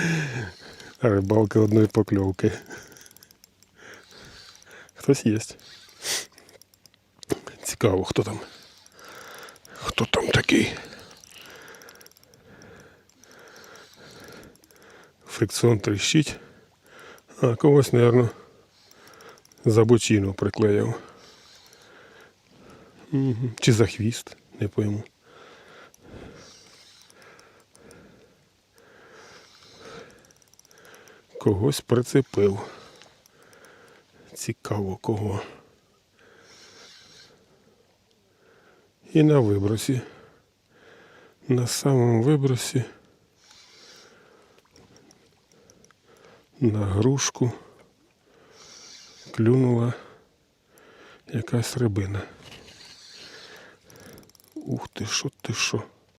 Рибалки одної покльовки. Хтось є. Цікаво, хто там. Хто там такий? Фрикціон тріщить. А, когось, мабуть, за бочину приклеїв. Чи за хвіст, не пойму. Когось прицепив. Цікаво кого. І на вибросі. На самому вибросі. На грушку клюнула якась рибина. Ух ти, що ти що?